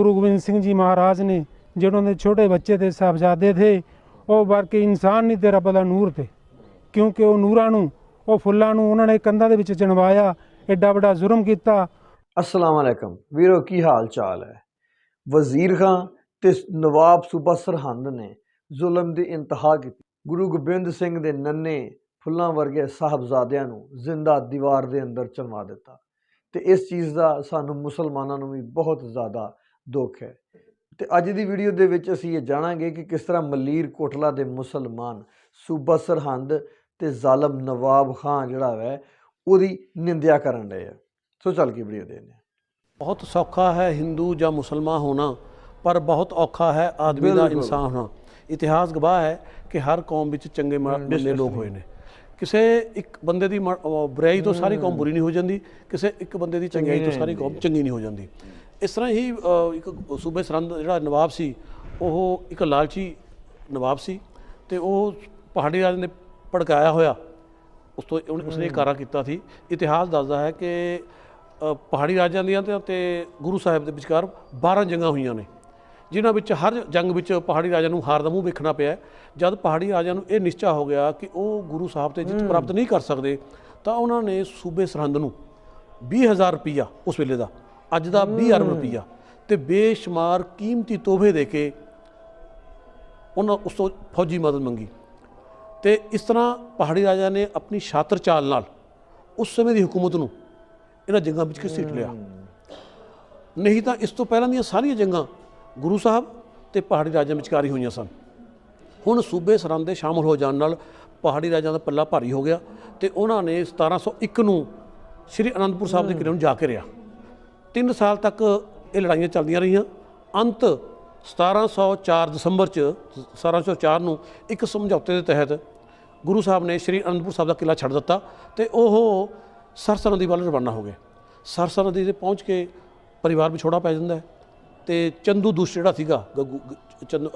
ਗੁਰੂ ਗੋਬਿੰਦ ਸਿੰਘ ਜੀ ਮਹਾਰਾਜ ਨੇ ਜਿਹੜੇ ਦੇ ਛੋਟੇ ਬੱਚੇ ਤੇ ਸਾਹਿਬਜ਼ਾਦੇ ਥੇ, ਉਹ ਵਰਕੇ ਇਨਸਾਨ ਨਹੀਂ ਤੇ ਰੱਬ ਦਾ ਨੂਰ ਤੇ। ਕਿਉਂਕਿ ਉਹ ਨੂਰਾਂ ਨੂੰ, ਉਹ ਫੁੱਲਾਂ ਨੂੰ ਉਹਨਾਂ ਨੇ ਕੰਧਾਂ ਦੇ ਵਿੱਚ ਚਣਵਾਇਆ ਐਡਾ ਵੱਡਾ ਜ਼ੁਲਮ ਕੀਤਾ। ਅਸਲਾਮ ਅਲੈਕਮ। ਵੀਰੋ, ਕੀ ਹਾਲ ਚਾਲ ਹੈ? ਵਜ਼ੀਰ ਖਾਨ ਤੇ ਨਵਾਬ ਸੂਬਾ ਸਰਹੰਦ ਨੇ ਜ਼ੁਲਮ ਦੀ ਇੰਤਹਾ ਕੀਤੀ। ਗੁਰੂ ਗੋਬਿੰਦ ਸਿੰਘ ਦੇ ਨੰਨੇ ਫੁੱਲਾਂ ਵਰਗੇ ਸਾਹਿਬਜ਼ਾਦਿਆਂ ਨੂੰ ਜ਼ਿੰਦਾ ਦੀਵਾਰ ਦੇ ਅੰਦਰ ਚਣਵਾ ਦਿੱਤਾ। ਤੇ ਇਸ ਚੀਜ਼ ਦਾ ਸਾਨੂੰ ਮੁਸਲਮਾਨਾਂ ਨੂੰ ਵੀ ਬਹੁਤ ਜ਼ਿਆਦਾ ਦੁੱਖ ਹੈ। ਤੇ ਅੱਜ ਦੀ ਵੀਡੀਓ ਦੇ ਵਿੱਚ ਅਸੀਂ ਇਹ ਜਾਣਾਂਗੇ ਕਿ ਕਿਸ ਤਰ੍ਹਾਂ ਮਲੀਰ ਕੋਟਲਾ ਦੇ ਮੁਸਲਮਾਨ ਸੂਬਾ ਸਰਹੰਦ ਤੇ ਜ਼ਾਲਮ ਨਵਾਬ ਖਾਨ ਜਿਹੜਾ ਹੈ ਉਹਦੀ ਨਿੰਦਿਆ ਕਰਨ ਰਹੇ ਆ। ਸੋ ਚੱਲ ਕੇ ਵੀਡੀਓ ਦੇਖਦੇ ਬਹੁਤ ਸੌਖਾ ਹੈ ਹਿੰਦੂ ਜਾਂ ਮੁਸਲਮਾਨ ਹੋਣਾ ਪਰ ਬਹੁਤ ਔਖਾ ਹੈ ਆਦਮੀ ਦਾ। ਇਨਸਾਨ ਹੋਣਾ। ਇਤਿਹਾਸ ਗਵਾਹ ਹੈ ਕਿ ਹਰ ਕੌਮ ਵਿੱਚ ਚੰਗੇ ਮਾ- ਬੰਦੇ ਲੋਕ ਹੋਏ ਨੇ। ਕਿਸੇ ਇੱਕ ਬੰਦੇ ਦੀ ਬੁਰਾਈ ਤੋਂ ਸਾਰੀ ਕੌਮ ਬੁਰੀ ਨਹੀਂ ਹੋ ਜਾਂਦੀ ਕਿਸੇ ਇੱਕ ਬੰਦੇ ਦੀ ਚੰਗਿਆਈ ਤੋਂ ਸਾਰੀ ਕੌਮ ਚੰਗੀ ਨਹੀਂ ਹੋ ਜਾਂਦੀ। ਇਸ ਤਰ੍ਹਾਂ ਹੀ ਇੱਕ ਸੂਬੇ ਸਰੰਦ ਜਿਹੜਾ ਨਵਾਬ ਸੀ ਉਹ ਇੱਕ ਲਾਲਚੀ ਨਵਾਬ ਸੀ ਤੇ ਉਹ ਪਹਾੜੀ ਰਾਜ ਨੇ ਭੜਕਾਇਆ ਹੋਇਆ। ਉਸ ਤੋਂ ਉਸਨੇ ਕਾਰਾ ਕੀਤਾ ਸੀ। ਇਤਿਹਾਸ ਦੱਸਦਾ ਹੈ ਕਿ ਪਹਾੜੀ ਰਾਜਾਂ ਦੀਆਂ ਤੇ- ਗੁਰੂ ਸਾਹਿਬ ਦੇ ਵਿਚਕਾਰ 12 ਜੰਗਾਂ ਹੋਈਆਂ ਨੇ ਜਿਨ੍ਹਾਂ ਵਿੱਚ ਹਰ ਜੰਗ ਵਿੱਚ ਪਹਾੜੀ ਰਾਜਾ ਨੂੰ ਹਾਰ ਦਾ ਮੂੰਹ ਵੇਖਣਾ ਪਿਆ ਜਦ ਪਹਾੜੀ ਰਾਜਾ ਨੂੰ ਇਹ ਨਿਸ਼ਚਾ ਹੋ ਗਿਆ ਕਿ ਉਹ ਗੁਰੂ ਸਾਹਿਬ ਤੇ ਜਿੱਤ ਪ੍ਰਾਪਤ ਨਹੀਂ ਕਰ ਸਕਦੇ ਤਾਂ ਉਹਨਾਂ ਨੇ ਸੂਬੇ ਸਰਹੰਦ ਨੂੰ 20000 ਰੁਪਈਆ ਉਸ ਵੇਲੇ ਦਾ ਅੱਜ ਦਾ 20 ਅਰਬ ਰੁਪਈਆ ਤੇ ਬੇਸ਼ੁਮਾਰ ਕੀਮਤੀ ਤੋਹਫੇ ਦੇ ਕੇ ਉਹਨਾਂ ਉਸ ਤੋਂ ਫੌਜੀ ਮਦਦ ਮੰਗੀ। ਤੇ ਇਸ ਤਰ੍ਹਾਂ ਪਹਾੜੀ ਰਾਜਾ ਨੇ ਆਪਣੀ ਸ਼ਾਤਰ ਚਾਲ ਨਾਲ ਉਸ ਸਮੇਂ ਦੀ ਹਕੂਮਤ ਨੂੰ ਇਹਨਾਂ ਜੰਗਾਂ ਵਿੱਚ ਸੀਟ ਲਿਆ। ਨਹੀਂ ਤਾਂ ਇਸ ਤੋਂ ਪਹਿਲਾਂ ਦੀਆਂ ਸਾਰੀਆਂ ਜੰਗਾਂ ਗੁਰੂ ਸਾਹਿਬ ਤੇ ਪਹਾੜੀ ਰਾਜਿਆਂ ਵਿਚਕਾਰ ਹੀ ਹੋਈਆਂ ਸਨ। ਹੁਣ ਸੂਬੇ ਸਰੰਦੇ ਸ਼ਾਮਲ ਹੋ ਜਾਣ ਨਾਲ ਪਹਾੜੀ ਰਾਜਿਆਂ ਦਾ ਪੱਲਾ ਭਾਰੀ ਹੋ ਗਿਆ ਤੇ ਉਹਨਾਂ ਨੇ 1701 ਨੂੰ ਸ੍ਰੀ ਅਨੰਦਪੁਰ ਸਾਹਿਬ ਦੇ ਕਿਲੇ ਨੂੰ ਜਾ ਕੇ ਰਿਆ 3 ਸਾਲ ਤੱਕ ਇਹ ਲੜਾਈਆਂ ਚੱਲਦੀਆਂ ਰਹੀਆਂ। ਅੰਤ 1704 ਦਸੰਬਰ ਚ 1704 ਨੂੰ ਇੱਕ ਸਮਝੌਤੇ ਦੇ ਤਹਿਤ ਗੁਰੂ ਸਾਹਿਬ ਨੇ ਸ੍ਰੀ ਅਨੰਦਪੁਰ ਸਾਹਿਬ ਦਾ ਕਿਲਾ ਛੱਡ ਦਿੱਤਾ ਤੇ ਉਹ ਸਰਸਾ ਨਦੀ ਵੱਲ ਰਵਾਨਾ ਹੋ ਗਏ। ਸਰਸਾ ਨਦੀ ਤੇ ਪਹੁੰਚ ਕੇ ਪਰਿਵਾਰ ਵਿਛੋੜਾ ਪੈ ਜਾਂਦਾ ਹੈ ਤੇ ਚੰਦੂ ਦੁਸ਼ਟ ਜਿਹੜਾ ਸੀਗਾ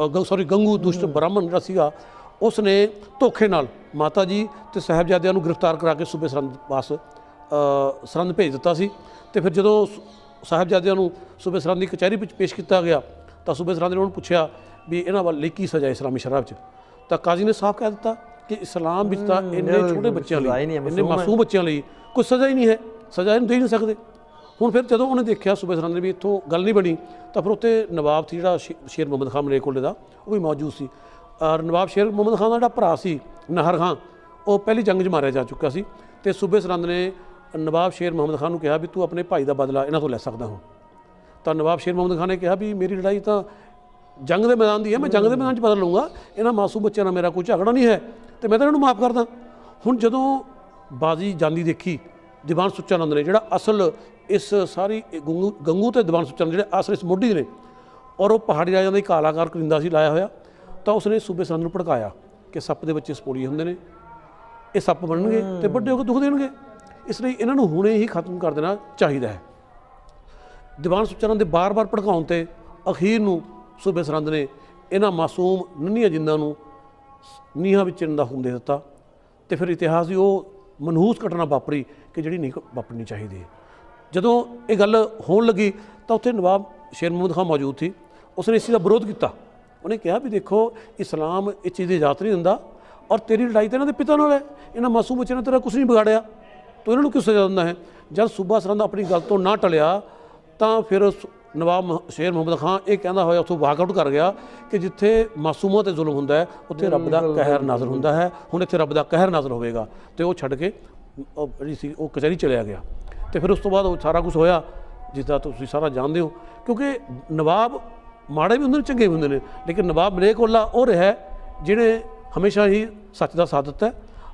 ਗੰਗੂ ਸੌਰੀ ਗੰਗੂ ਦੁਸ਼ਟ ਬ੍ਰਾਹਮਣ ਜਿਹੜਾ ਸੀਗਾ ਉਸ ਨੇ ਧੋਖੇ ਨਾਲ ਮਾਤਾ ਜੀ ਤੇ ਸਹਬਜ਼ਾਦਿਆਂ ਨੂੰ ਗ੍ਰਿਫਤਾਰ ਕਰਾ ਕੇ ਸੂਬੇ ਸਰੰਦ ਪਾਸ ਸਰੰਦ ਭੇਜ ਦਿੱਤਾ ਸੀ ਤੇ ਫਿਰ ਜਦੋਂ ਸਾਹਿਬਜ਼ਾਦਿਆਂ ਨੂੰ ਸੂਬੇ ਸਰਹੰਦ ਦੀ ਕਚਹਿਰੀ ਵਿੱਚ ਪੇਸ਼ ਕੀਤਾ ਗਿਆ ਤਾਂ ਸੂਬੇ ਸਰਹੰਦ ਨੇ ਉਹਨਾਂ ਨੂੰ ਪੁੱਛਿਆ ਵੀ ਇਹਨਾਂ ਵੱਲ ਲਈ ਕੀ ਸਜ਼ਾ ਹੈ ਇਸਲਾਮੀ ਸ਼ਰਾਬ 'ਚ? ਤਾਂ ਕਾਜ਼ੀ ਨੇ ਸਾਫ਼ ਕਹਿ ਦਿੱਤਾ ਕਿ ਇਸਲਾਮ ਵਿੱਚ ਤਾਂ ਇੰਨੇ ਛੋਟੇ ਬੱਚਿਆਂ ਲਈ ਇੰਨੇ ਮਾਸੂਮ ਬੱਚਿਆਂ ਲਈ ਕੋਈ ਸਜ਼ਾ ਹੀ ਨਹੀਂ ਹੈ ਸਜ਼ਾ ਇਹਨੂੰ ਦੇ ਨਹੀਂ ਸਕਦੇ। ਹੁਣ ਫਿਰ ਜਦੋਂ ਉਹਨੇ ਦੇਖਿਆ ਸੂਬੇ ਸਰਹੰਦ ਨੇ ਵੀ ਇੱਥੋਂ ਗੱਲ ਨਹੀਂ ਬਣੀ ਤਾਂ ਫਿਰ ਉੱਤੇ ਨਵਾਬ ਸੀ ਜਿਹੜਾ ਸ਼ੇਰ ਮੁਹੰਮਦ ਖਾਨ ਮਲੇਕੋਲੇ ਦਾ ਉਹ ਵੀ ਮੌਜੂਦ ਸੀ। ਔਰ ਨਵਾਬ ਸ਼ੇਰ ਮੁਹੰਮਦ ਖਾਨ ਦਾ ਜਿਹੜਾ ਭਰਾ ਸੀ ਨਹਰ ਖਾਨ ਉਹ ਪਹਿਲੀ ਜੰਗ 'ਚ ਮਾਰਿਆ ਜਾ ਚੁੱਕਾ ਸੀ ਤੇ ਸੂਬੇ ਸਰਹੰਦ ਨੇ ਨਵਾਬ ਸ਼ੇਰ ਮੁਹੰਮਦ ਖਾਨ ਨੂੰ ਕਿਹਾ ਵੀ ਤੂੰ ਆਪਣੇ ਭਾਈ ਦਾ ਬਦਲਾ ਇਹਨਾਂ ਤੋਂ ਲੈ ਸਕਦਾ ਹਾਂ। ਤਾਂ ਨਵਾਬ ਸ਼ੇਰ ਮੁਹੰਮਦ ਖਾਨ ਨੇ ਕਿਹਾ ਵੀ ਮੇਰੀ ਲੜਾਈ ਤਾਂ ਜੰਗ ਦੇ ਮੈਦਾਨ ਦੀ ਹੈ, ਮੈਂ ਜੰਗ ਦੇ ਮੈਦਾਨ 'ਚ ਬਦਲ ਲਊਂਗਾ। ਇਹਨਾਂ ਮਾਸੂਮ ਬੱਚਿਆਂ ਨਾਲ ਮੇਰਾ ਕੋਈ ਝਗੜਾ ਨਹੀਂ ਹੈ ਤੇ ਮੈਂ ਤਾਂ ਇਹਨਾਂ ਨੂੰ ਮਾਫ ਕਰਦਾ। ਹੁਣ ਜਦੋਂ ਬਾਜ਼ੀ ਜਾਂਦੀ ਦੇਖੀ, ਦੀਵਾਨ ਸੁੱਚਾਨੰਦ ਨੇ ਜਿਹੜਾ ਅਸਲ ਇਸ ਸਾਰੀ ਗੰਗੂ ਗੰਗੂ ਤੇ ਦੀਵਾਨ ਸੁੱਚਾਨੰਦ ਜਿਹੜੇ ਅਸਲ ਇਸ ਮੋਢੀ ਦੇ ਨੇ, ਔਰ ਉਹ ਪਹਾੜੀ ਰਾਜਾਂ ਦਾ ਇੱਕ ਕਲਾਕਾਰ ਕਰਿੰਦਾ ਸੀ ਲਾਇਆ ਹੋਇਆ, ਤਾਂ ਉਸਨੇ ਸੂਬੇ ਸੰਦ ਨੂੰ ਭੜਕਾਇਆ ਕਿ ਸੱਪ ਦੇ ਬੱਚੇ ਸਪੋਲੀ ਹੁੰਦੇ ਨੇ, ਇਹ ਸੱਪ ਬਣਨਗੇ ਤੇ ਵੱਡੇ ਹੋ ਕੇ ਦੁੱਖ ਦੇਣਗੇ। ਇਸ ਲਈ ਇਹਨਾਂ ਨੂੰ ਹੁਣੇ ਹੀ ਖਤਮ ਕਰ ਦੇਣਾ ਚਾਹੀਦਾ ਹੈ। ਦੀਵਾਨ ਸੁਚਰਨ ਦੇ ਬਾਰ-ਬਾਰ ਭੜਕਾਉਣ ਤੇ ਅਖੀਰ ਨੂੰ ਸੂਬੇ ਸਰਹੰਦ ਨੇ ਇਹਨਾਂ ਮਾਸੂਮ ਨੰਨੀਆਂ ਜਿੰਦਾਂ ਨੂੰ ਨੀਹਾਂ ਵਿੱਚ ਚਿਰਨ ਦਾ ਹੁਕਮ ਦੇ ਦਿੱਤਾ ਤੇ ਫਿਰ ਇਤਿਹਾਸ ਦੀ ਉਹ ਮਨਹੂਸ ਘਟਨਾ ਵਾਪਰੀ ਕਿ ਜਿਹੜੀ ਨਹੀਂ ਵਾਪਰਨੀ ਚਾਹੀਦੀ ਜਦੋਂ ਇਹ ਗੱਲ ਹੋਣ ਲੱਗੀ ਤਾਂ ਉੱਥੇ ਨਵਾਬ ਸ਼ੇਰ ਮੁਹੰਮਦ ਖਾਨ ਮੌਜੂਦ ਸੀ। ਉਸਨੇ ਇਸ ਚੀਜ਼ ਦਾ ਵਿਰੋਧ ਕੀਤਾ। ਉਹਨੇ ਕਿਹਾ ਵੀ ਦੇਖੋ, ਇਸਲਾਮ ਇਸ ਚੀਜ਼ ਦੀ ਇਜਾਜ਼ਤ ਨਹੀਂ ਦਿੰਦਾ ਔਰ ਤੇਰੀ ਲੜਾਈ ਤਾਂ ਇਹਨਾਂ ਦੇ ਪਿਤਾ ਨਾਲ ਹੈ। ਇਹਨਾਂ ਮਾਸੂਮ ਬੱਚਿਆਂ ਨੇ ਤੇਰਾ ਕੁਝ ਨਹੀਂ ਵਿਗਾੜਿਆ। ਤੂੰ ਇਹਨਾਂ ਨੂੰ ਕਿਉਂ ਸਜ਼ਾ ਦਿੰਦਾ ਹੈ? ਜਦ ਸੂਬਾ ਸਰਹੰਦ ਆਪਣੀ ਗੱਲ ਤੋਂ ਨਾ ਟਲਿਆ ਤਾਂ ਫਿਰ ਨਵਾਬ ਸ਼ੇਰ ਮੁਹੰਮਦ ਖਾਨ ਇਹ ਕਹਿੰਦਾ ਹੋਇਆ ਉੱਥੋਂ ਵਾਕਆਊਟ ਕਰ ਗਿਆ ਕਿ ਜਿੱਥੇ ਮਾਸੂਮਾਂ ਤੇ ਜ਼ੁਲਮ ਹੁੰਦਾ ਹੈ ਉੱਥੇ ਰੱਬ ਦਾ ਕਹਿਰ ਨਾਜ਼ਰ ਹੁੰਦਾ ਹੈ। ਹੁਣ ਇੱਥੇ ਰੱਬ ਦਾ ਕਹਿਰ ਨਾਜ਼ਰ ਹੋਵੇਗਾ ਤੇ ਉਹ ਛੱਡ ਕੇ ਜਿਹੜੀ ਸੀ ਉਹ ਕਚਹਿਰੀ ਚਲਿਆ ਗਿਆ। ਤੇ ਫਿਰ ਉਸ ਤੋਂ ਬਾਅਦ ਉਹ ਸਾਰਾ ਕੁਝ ਹੋਇਆ ਜਿਸ ਦਾ ਤੁਸੀਂ ਸਾਰਾ ਜਾਣਦੇ ਹੋ। ਕਿਉਂਕਿ ਨਵਾਬ ਮਾੜੇ ਵੀ ਹੁੰਦੇ ਨੇ ਚੰਗੇ ਵੀ ਹੁੰਦੇ ਨੇ ਲੇਕਿਨ ਨਵਾਬ ਮਲੇਕੁੱਲਾ ਉਹ ਰਿਹਾ ਹੈ ਜਿਹਨੇ ਹਮੇਸ਼ਾ ਹੀ ਸੱਚ ਦਾ ਸਾਥ ਦਿੱਤਾ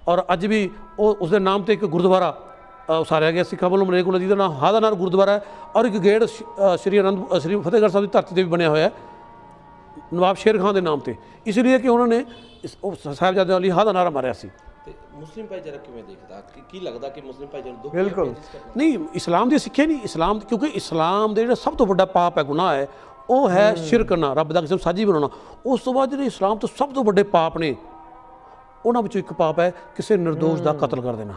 ਔਰ ਅੱਜ ਵੀ ਉਹ ਉਸ ਦੇ ਨਾਮ ਤੇ ਇੱਕ ਗੁਰਦੁਆਰਾ ਉਸਾਰਿਆ ਗਿਆ ਸਿੱਖਾਂ ਵੱਲੋਂ ਮਲੇਕੁੱਲਾ ਜੀ ਦਾ ਨਾਮ ਹਾਦਾਨਾਰ ਗੁਰਦੁਆਰਾ ਹੈ ਔਰ ਇੱਕ ਅ, ਸ਼੍ਰੀ ਅਨੰਦ ਸ਼੍ਰੀ ਫਤਿਹਗੜ੍ਹ ਸਾਹਿਬ ਦੀ ਧਰਤੀ ਤੇ ਵੀ ਬਣਿਆ ਹੋਇਆ ਹੈ। ਨਵਾਬ ਸ਼ੇਰ ਖਾਨ ਦੇ ਨਾਮ ਤੇ। ਇਸ ਲਈ ਕਿ ਉਹਨਾਂ ਨੇ ਇਸ ਉਹ ਸਾਹਿਬਜ਼ਾਦਿਆਂ ਲਈ ਹਾਦਾਨਾਰਾ ਮਾਰਿਆ ਸੀ। ਤੇ ਮੁਸਲਿਮ ਭਾਈਚਾਰਾ ਕਿਵੇਂ ਦੇਖਦਾ? ਕੀ ਕੀ ਲੱਗਦਾ ਕਿ ਮੁਸਲਿਮ ਭਾਈਚਾਰੇ ਨੂੰ ਦੁੱਖ ਬਿਲਕੁਲ। ਨਹੀਂ ਇਸਲਾਮ ਦੀ ਸਿੱਖਿਆ ਨਹੀਂ ਇਸਲਾਮ ਕਿਉਂਕਿ ਇਸਲਾਮ ਦੇ ਜਿਹੜਾ ਸਭ ਤੋਂ ਵੱਡਾ ਪਾਪ ਹੈ ਗੁਨਾਹ ਹੈ ਉਹ ਹੈ ਸ਼ਿਰਕ ਕਰਨਾ ਰੱਬ ਦਾ ਕਿਸੇ ਨੂੰ ਸਾਜੀ ਬਣਾਉਣਾ। ਉਸ ਤੋਂ ਬਾਅਦ ਜਿਹੜੇ ਇਸਲਾਮ ਤੋਂ ਸਭ ਤੋਂ ਵੱਡੇ ਪਾਪ ਨੇ ਉਹਨਾਂ ਵਿੱਚੋਂ ਇੱਕ ਪਾਪ ਹੈ ਕਿਸੇ ਨਿਰਦੋਸ਼ ਦਾ ਕਤਲ ਕਰ ਦੇਣਾ।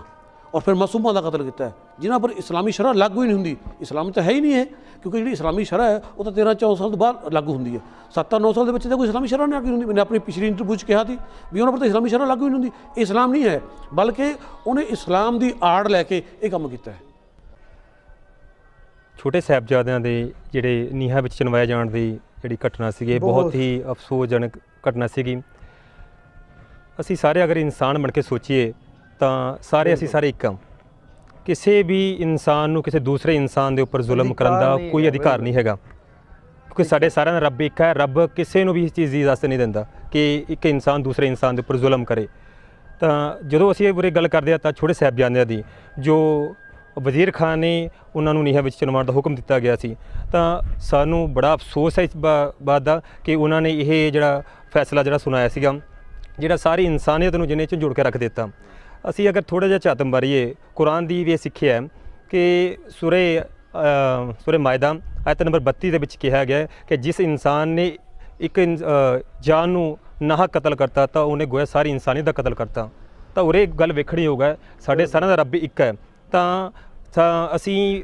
ਔਰ ਫਿਰ ਮਾਸੂਮਾਂ ਦਾ ਕਤਲ ਕੀਤਾ ਹੈ ਜਿਨ੍ਹਾਂ ਪਰ ਇਸਲਾਮੀ ਸ਼ਰਅ ਲਾਗੂ ਹੀ ਨਹੀਂ ਹੁੰਦੀ ਇਸਲਾਮ ਤਾਂ ਹੈ ਹੀ ਨਹੀਂ ਹੈ ਕਿਉਂਕਿ ਜਿਹੜੀ ਇਸਲਾਮੀ ਸ਼ਰਅ ਹੈ ਉਹ ਤਾਂ 13 14 ਸਾਲ ਤੋਂ ਬਾਅਦ ਲਾਗੂ ਹੁੰਦੀ ਹੈ 7 9 ਸਾਲ ਦੇ ਬੱਚੇ ਤਾਂ ਕੋਈ ਇਸਲਾਮੀ ਸ਼ਰਅ ਨਹੀਂ ਲਾਗੂ ਹੁੰਦੀ ਮੈंने ਆਪਣੀ ਪਿਛਲੀ ਇੰਟਰਵਿਊ 'ਚ ਕਿਹਾ ਸੀ ਵੀ ਉਹਨਾਂ ਪਰ ਤਾਂ ਇਸਲਾਮੀ ਸ਼ਰਅ ਲਾਗੂ ਹੀ ਨਹੀਂ ਹੁੰਦੀ ਇਹ ਇਸਲਾਮ ਨਹੀਂ ਹੈ ਬਲਕਿ ਉਹਨੇ ਇਸਲਾਮ ਦੀ ਆੜ ਲੈ ਕੇ ਇਹ ਕੰਮ ਕੀਤਾ ਹੈ ਛੋਟੇ ਸਾਹਿਬਜ਼ਾਦਿਆਂ ਦੇ ਜਿਹੜੇ ਨੀਹਾਂ ਵਿੱਚ ਚਿਣਵਾਏ ਜਾਣ ਦੀ ਜਿਹੜੀ ਘਟਨਾ ਸੀਗੀ ਇਹ ਬਹੁਤ- ਬਹੁਤ ਹੀ ਅਫਸੋਸਜਨਕ ਘਟਨਾ ਸੀਗੀ ਅਸੀਂ ਸਾਰੇ ਅਗਰ ਇਨਸਾਨ ਬਣ ਕੇ ਸੋਚੀਏ ਤਾਂ ਸਾਰੇ ਅਸੀਂ ਸਾਰੇ ਇੱਕ ਹਾਂ। ਕਿਸੇ ਵੀ ਇਨਸਾਨ ਨੂੰ ਕਿਸੇ ਦੂਸਰੇ ਇਨਸਾਨ ਦੇ ਉੱਪਰ ਜ਼ੁਲਮ ਕਰਨ ਦਾ ਕੋਈ ਅਧਿਕਾਰ ਨਹੀਂ ਹੈਗਾ। ਕਿਉਂਕਿ ਸਾਡੇ ਸਾਰਿਆਂ ਦਾ ਰੱਬ ਇੱਕ ਹੈ ਰੱਬ ਕਿਸੇ ਨੂੰ ਵੀ ਇਸ ਚੀਜ਼ ਦੀ ਇਜਾਜ਼ਤ ਨਹੀਂ ਦਿੰਦਾ ਕਿ ਇੱਕ ਇਨਸਾਨ ਦੂਸਰੇ ਇਨਸਾਨ ਦੇ ਉੱਪਰ ਜ਼ੁਲਮ ਕਰੇ। ਤਾਂ ਜਦੋਂ ਅਸੀਂ ਇਹ ਬਾਰੇ ਗੱਲ ਕਰਦੇ ਹਾਂ ਤਾਂ ਛੋਟੇ ਸਾਹਿਬਜ਼ਾਦਿਆਂ ਦੀ ਜੋ ਵਜ਼ੀਰ ਖਾਨ ਨੇ ਉਹਨਾਂ ਨੂੰ ਨੀਹਾਂ ਵਿੱਚ ਚਿਣਵਾਉਣ ਦਾ ਹੁਕਮ ਦਿੱਤਾ ਗਿਆ ਸੀ ਤਾਂ ਸਾਨੂੰ ਬੜਾ ਅਫਸੋਸ ਹੈ ਇਸ ਬਾਤ ਦਾ ਕਿ ਉਹਨਾਂ ਨੇ ਇਹ ਜਿਹੜਾ ਫੈਸਲਾ ਜਿਹੜਾ ਸੁਣਾਇਆ ਸੀਗਾ ਜਿਹੜਾ ਸਾਰੀ ਇਨਸਾਨੀਅਤ ਨੂੰ ਜਿਹਨੇ ਝੰਜੋੜ ਕੇ ਰੱਖ ਦਿੱਤਾ। ਅਸੀਂ ਅਗਰ ਥੋੜਾ ਜਿਹਾ ਝਾਤ ਮਾਰੀਏ ਕੁਰਾਨ ਦੀ ਵੀ ਇਹ ਸਿੱਖਿਆ ਹੈ ਕਿ ਸੂਰੇ ਅ, ਸੂਰੇ ਮਾਇਦਾ ਆਇਤ ਨੰਬਰ 32 ਦੇ ਵਿੱਚ ਕਿਹਾ ਗਿਆ ਕਿ ਜਿਸ ਇਨਸਾਨ ਨੇ ਇੱਕ ਇਨ- ਜਾਨ ਨੂੰ ਨਾਹ ਕਤਲ ਕਰਤਾ ਤਾਂ ਉਹਨੇ ਗੋਇਆ ਸਾਰੀ ਇਨਸਾਨੀਅਤ ਦਾ ਕਤਲ ਕਰਤਾ। ਤਾਂ ਉਰੇ ਇੱਕ ਗੱਲ ਵੇਖਣੀ ਹੋਗਾ ਸਾਡੇ ਸਾਰਿਆਂ ਦਾ ਰੱਬ ਇੱਕ ਹੈ। ਤਾਂ ਅਸੀਂ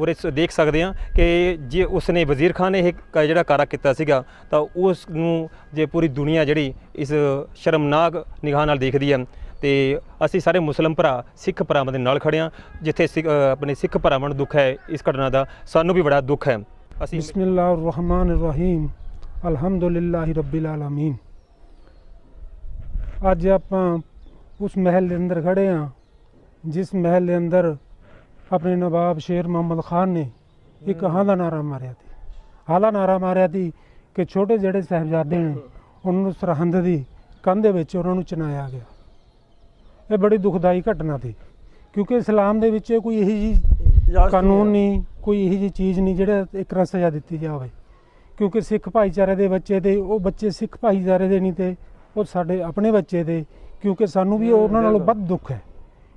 ਉਰੇ ਦੇਖ ਸਕਦੇ ਹਾਂ ਕਿ ਜੇ ਉਸਨੇ ਵਜ਼ੀਰ ਖਾਨ ਨੇ ਇਹ ਜਿਹੜਾ ਕਾਰਾ ਕੀਤਾ ਸੀਗਾ ਤਾਂ ਉਸ ਨੂੰ ਜੇ ਪੂਰੀ ਦੁਨੀਆ ਜਿਹੜੀ ਇਸ ਸ਼ਰਮਨਾਕ ਨਿਗਾਹ ਨਾਲ ਦੇਖਦੀ ਹੈ ਤੇ ਅਸੀਂ ਸਾਰੇ ਮੁਸਲਮ ਭਰਾ ਸਿੱਖ ਭਰਾਵਾਂ ਦੇ ਨਾਲ ਖੜੇ ਆ ਜਿੱਥੇ ਆਪਣੇ ਸਿੱਖ ਭਰਾਵਾਂ ਨੂੰ ਦੁੱਖ ਹੈ ਇਸ ਘਟਨਾ ਦਾ ਸਾਨੂੰ ਵੀ ਬੜਾ ਦੁੱਖ ਹੈ। ਅਸੀਂ ਬਿਸਮਿਲ੍ਲਾਹਿਰ ਰਹਿਮਾਨਿਰ ਰਹੀਮ ਅਲਹਮਦੁਲਿਲਾਹਿ ਰੱਬਿਲ ਆਲਮੀਨ। ਅੱਜ ਆਪਾਂ ਉਸ ਮਹਿਲ ਦੇ ਅੰਦਰ ਖੜੇ ਆ ਜਿਸ ਮਹਿਲ ਦੇ ਅੰਦਰ ਆਪਣੇ ਨਵਾਬ ਸ਼ੇਰ ਮੁਹੰਮਦ ਖਾਨ ਨੇ ਇੱਕ ਹਾਂ। ਦਾ ਨਾਰਾ ਮਾਰਿਆ ਸੀ। ਹਾਲਾ ਨਾਰਾ ਮਾਰਿਆ ਸੀ ਕਿ ਛੋਟੇ ਜਿਹੜੇ ਸਹਿਬਜ਼ਾਦੇ ਨੇ ਉਹਨਾਂ ਨੂੰ ਸਰਹੰਦ ਦੀ ਕੰਧ ਦੇ ਵਿੱਚ ਉਹਨਾਂ ਨੂੰ ਚਨਾਇਆ ਗਿਆ। ਇਹ ਬੜੀ ਦੁਖਦਾਈ ਘਟਨਾ ਸੀ। ਕਿਉਂਕਿ ਇਸਲਾਮ ਦੇ ਵਿੱਚ ਕੋਈ ਇਹੀ ਜੀ ਕਾਨੂੰਨ। ਨਹੀਂ ਕੋਈ ਇਹੋ ਜਿਹੀ ਚੀਜ਼ ਨਹੀਂ ਜਿਹੜਾ ਇੱਕ ਰਾਂ ਸਜ਼ਾ ਦਿੱਤੀ ਜਾਵੇ। ਕਿਉਂਕਿ ਸਿੱਖ ਭਾਈਚਾਰੇ ਦੇ ਬੱਚੇ ਤੇ ਉਹ ਬੱਚੇ ਸਿੱਖ ਭਾਈਚਾਰੇ ਦੇ ਨਹੀਂ ਤੇ ਉਹ ਸਾਡੇ ਆਪਣੇ ਬੱਚੇ ਦੇ ਕਿਉਂਕਿ ਸਾਨੂੰ ਵੀ ਉਹਨਾਂ ਨਾਲੋਂ ਵੱਧ ਦੁੱਖ ਹੈ।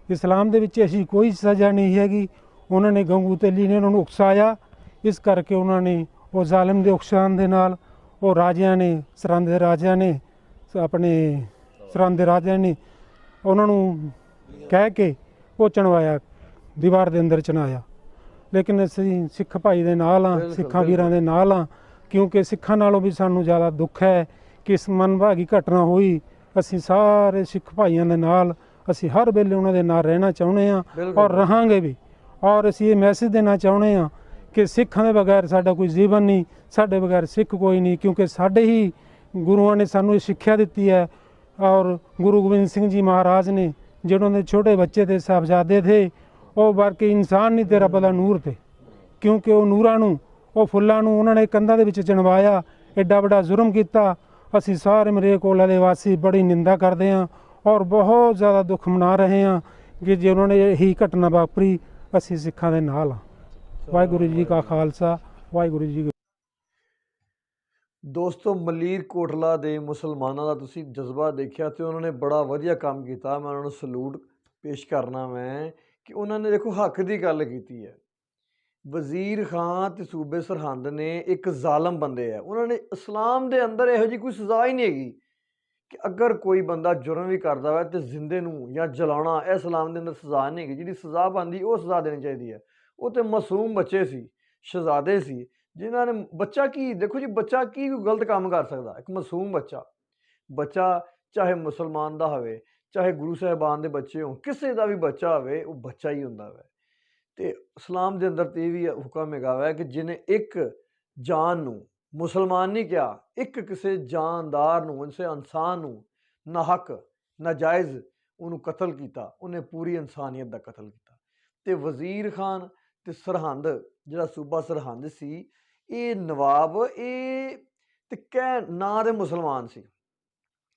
ਇਸਲਾਮ ਦੇ ਵਿੱਚ ਐਸੀ ਕੋਈ ਸਜ਼ਾ ਨਹੀਂ ਹੈਗੀ। ਉਹਨਾਂ ਨੇ ਗੰਗੂ ਤੇਲੀ ਨੇ ਉਹਨਾਂ ਨੂੰ ਉਕਸਾਇਆ। ਇਸ ਕਰਕੇ ਉਹਨਾਂ ਨੇ ਉਹ ਜ਼ਾਲਿਮ ਦੇ ਉਕਸਾਨ ਦੇ ਨਾਲ ਉਹ ਰਾਜਿਆਂ ਨੇ ਸਰਹੰਦ ਦੇ ਰਾਜਿਆਂ ਨੇ ਆਪਣੇ ਸਰਹੰਦ ਦੇ ਰਾਜਿਆਂ ਨੇ ਉਹਨਾਂ ਨੂੰ ਕਹਿ ਕੇ ਉਹ ਚਣਵਾਇਆ ਦੀਵਾਰ ਦੇ ਅੰਦਰ ਚਣਾਇਆ। ਲੇਕਿਨ ਅਸੀਂ ਸਿੱਖ ਭਾਈ ਦੇ ਨਾਲ ਆ ਸਿੱਖਾਂ ਵੀਰਾਂ ਦੇ ਨਾਲ ਆ ਕਿਉਂਕਿ ਸਿੱਖਾਂ ਨਾਲੋਂ ਵੀ ਸਾਨੂੰ ਜ਼ਿਆਦਾ ਦੁੱਖ ਹੈ ਕਿ ਇਸ ਮਨਭਾਗੀ ਘਟਨਾ ਹੋਈ। ਅਸੀਂ ਸਾਰੇ ਸਿੱਖ ਭਾਈਆਂ ਦੇ ਨਾਲ ਅਸੀਂ ਹਰ ਵੇਲੇ ਉਹਨਾਂ ਦੇ ਨਾਲ ਰਹਿਣਾ ਚਾਹੁੰਦੇ ਆ। ਔਰ ਰਹਾਂਗੇ ਵੀ। ਔਰ ਅਸੀਂ ਇਹ ਮੈਸੇਜ ਦੇਣਾ ਚਾਹੁੰਦੇ ਆ ਕਿ ਸਿੱਖਾਂ ਦੇ ਬਗੈਰ ਸਾਡਾ ਕੋਈ ਜੀਵਨ ਨਹੀਂ ਸਾਡੇ ਬਗੈਰ ਸਿੱਖ ਕੋਈ ਨਹੀਂ ਕਿਉਂਕਿ ਸਾਡੇ ਹੀ ਗੁਰੂਆਂ ਨੇ ਸਾਨੂੰ ਇਹ ਸਿੱਖਿਆ ਦਿੱਤੀ ਹੈ ਔਰ ਗੁਰੂ ਗੋਬਿੰਦ ਸਿੰਘ ਜੀ ਮਹਾਰਾਜ ਨੇ ਜਿਹੜੇ ਉਹਦੇ ਛੋਟੇ ਬੱਚੇ ਤੇ ਸਾਹਿਬਜ਼ਾਦੇ ਥੇ, ਉਹ ਵਰਕੇ ਇਨਸਾਨ ਨਹੀਂ ਤੇ ਰੱਬ ਦਾ ਨੂਰ ਤੇ। ਕਿਉਂਕਿ ਉਹ ਨੂਰਾਂ ਨੂੰ, ਉਹ ਫੁੱਲਾਂ ਨੂੰ ਉਹਨਾਂ ਨੇ ਕੰਧਾਂ ਦੇ ਵਿੱਚ ਚਣਵਾਇਆ ਐਡਾ ਵੱਡਾ ਜ਼ੁਰਮ ਕੀਤਾ। ਅਸੀਂ ਸਾਰੇ ਮਰੇ ਕੋਲਾ ਦੇ ਵਾਸੀ ਬੜੀ ਨਿੰਦਾ ਕਰਦੇ ਹਾਂ ਔਰ ਬਹੁਤ ਜ਼ਿਆਦਾ ਦੁੱਖ ਮਨਾ ਰਹੇ ਹਾਂ ਕਿ ਜੇ ਉਹਨਾਂ ਨੇ ਇਹੀ ਘਟਨਾ ਵਾਪਰੀ, ਅਸੀਂ ਸਿੱਖਾਂ ਦੇ ਨਾਲ ਹਾਂ ਵਾਹਿਗੁਰੂ ਜੀ ਕਾ ਖਾਲਸਾ, ਵਾਹਿਗੁਰੂ ਜੀ ਦੋਸਤੋ, ਮਲੀਰ ਕੋਟਲਾ ਦੇ ਮੁਸਲਮਾਨਾਂ ਦਾ ਤੁਸੀਂ ਜਜ਼ਬਾ ਦੇਖਿਆ ਤੇ ਉਹਨਾਂ ਨੇ ਬੜਾ ਵਧੀਆ ਕੰਮ ਕੀਤਾ। ਮੈਂ ਉਹਨਾਂ ਨੂੰ ਸਲੂਟ ਪੇਸ਼ ਕਰਨਾ ਮੈਂ ਕਿ ਉਹਨਾਂ ਨੇ ਦੇਖੋ, ਹੱਕ ਦੀ ਗੱਲ ਕੀਤੀ ਹੈ। ਵਜ਼ੀਰ ਖਾਨ ਤੇ ਸੂਬੇ ਸਰਹੰਦ ਨੇ ਇੱਕ ਜ਼ਾਲਮ ਬੰਦੇ ਆ। ਉਹਨਾਂ ਨੇ ਇਸਲਾਮ ਦੇ ਅੰਦਰ ਇਹੋ ਜੀ ਕੋਈ ਸਜ਼ਾ ਹੀ ਨਹੀਂ ਹੈਗੀ ਕਿ ਅਗਰ ਕੋਈ ਬੰਦਾ ਜੁਰਮ ਵੀ ਕਰਦਾ ਹੋਵੇ ਤੇ ਜ਼ਿੰਦੇ ਨੂੰ ਜਾਂ ਜਲਾਉਣਾ, ਇਹ ਇਸਲਾਮ ਦੇ ਅੰਦਰ ਸਜ਼ਾ ਨਹੀਂ ਹੈਗੀ। ਜਿਹੜੀ ਸਜ਼ਾ ਬਣਦੀ, ਉਹ ਸਜ਼ਾ ਦੇਣੀ ਚਾਹੀਦੀ ਹੈ। ਉਹ ਤੇ ਮਾਸੂਮ ਬੱਚੇ ਸੀ, ਸ਼ਹਜ਼ਾਦੇ ਸੀ। ਜਿਨ੍ਹਾਂ ਨੇ ਬੱਚਾ ਕੀ, ਦੇਖੋ ਜੀ, ਬੱਚਾ ਕੀ ਕੋਈ ਗਲਤ ਕੰਮ ਕਰ ਸਕਦਾ? ਇੱਕ ਮਾਸੂਮ ਬੱਚਾ। ਬੱਚਾ ਚਾਹੇ ਮੁਸਲਮਾਨ ਦਾ ਹੋਵੇ, ਚਾਹੇ ਗੁਰੂ ਸਾਹਿਬਾਨ ਦੇ ਬੱਚੇ ਹੋਣ, ਕਿਸੇ ਦਾ ਵੀ ਬੱਚਾ ਹੋਵੇ, ਉਹ ਬੱਚਾ ਹੀ ਹੁੰਦਾ ਹੈ ਤੇ ਇਸਲਾਮ ਦੇ ਅੰਦਰ ਤੇ ਇਹ ਵੀ ਹੁਕਮ ਹੈਗਾ ਵੈ ਕਿ ਜਿਹਨੇ ਇੱਕ ਜਾਨ ਨੂੰ ਮੁਸਲਮਾਨ ਨਹੀਂ ਕਿਹਾ, ਇੱਕ ਕਿਸੇ ਜਾਨਦਾਰ ਨੂੰ ਇਨਸੇ ਇਨਸਾਨ ਨੂੰ ਨਾ ਨਾਹਕ ਨਾਜਾਇਜ਼ ਉਹਨੂੰ ਕਤਲ ਕੀਤਾ, ਉਹਨੇ ਪੂਰੀ ਇਨਸਾਨੀਅਤ ਦਾ ਕਤਲ ਕੀਤਾ। ਤੇ ਵਜ਼ੀਰ ਖਾਨ ਤੇ ਸਰਹੰਦ, ਜਿਹੜਾ ਸੂਬਾ ਸਰਹੰਦ ਸੀ ਇਹ ਨਵਾਬ ਇਹ ਤੇ ਕਹਿ ਨਾਂ ਦੇ ਮੁਸਲਮਾਨ ਸੀ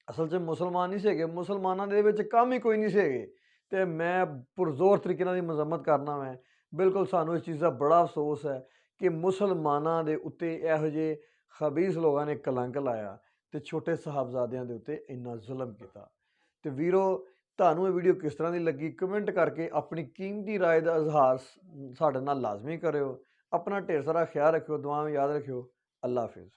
ਅਸਲ 'ਚ ਮੁਸਲਮਾਨ ਨਹੀਂ ਸੀਗੇ ਮੁਸਲਮਾਨਾਂ ਦੇ ਵਿੱਚ ਕੰਮ ਹੀ ਕੋਈ ਨਹੀਂ ਸੀਗੇ ਤੇ ਮੈਂ ਪੁਰਜ਼ੋਰ ਤਰੀਕੇ ਨਾਲ ਦੀ ਮਜ਼ਮਤ ਕਰਨਾ ਮੈਂ ਬਿਲਕੁਲ ਸਾਨੂੰ ਇਸ ਚੀਜ਼ ਦਾ ਬੜਾ ਅਫਸੋਸ ਹੈ ਕਿ ਮੁਸਲਮਾਨਾਂ ਦੇ ਉੱਤੇ ਇਹੋ ਜਿਹੇ ਖਬੀਸ ਲੋਕਾਂ ਨੇ ਕਲੰਕ ਲਾਇਆ ਤੇ ਛੋਟੇ ਸਾਹਿਬਜ਼ਾਦਿਆਂ ਦੇ ਉੱਤੇ ਇੰਨਾ ਜ਼ੁਲਮ ਕੀਤਾ ਤੇ ਵੀਰੋ ਤੁਹਾਨੂੰ ਇਹ ਵੀਡੀਓ ਕਿਸ ਤਰ੍ਹਾਂ ਦੀ ਲੱਗੀ ਕਮੈਂਟ ਕਰਕੇ ਆਪਣੀ ਕੀਮਤੀ رائے ਦਾ ਇਜ਼ਹਾਰ ਸ- ਸਾਡੇ ਨਾਲ ਲਾਜ਼ਮੀ ਕਰਿਓ ਆਪਣਾ ਢੇਰ ਸਾਰਾ ਖਿਆਲ ਰੱਖਿਓ ਦੁਆਵਾਂ ਯਾਦ ਰੱਖਿਓ। ਅੱਲਾ ਹਾਫਿਜ਼।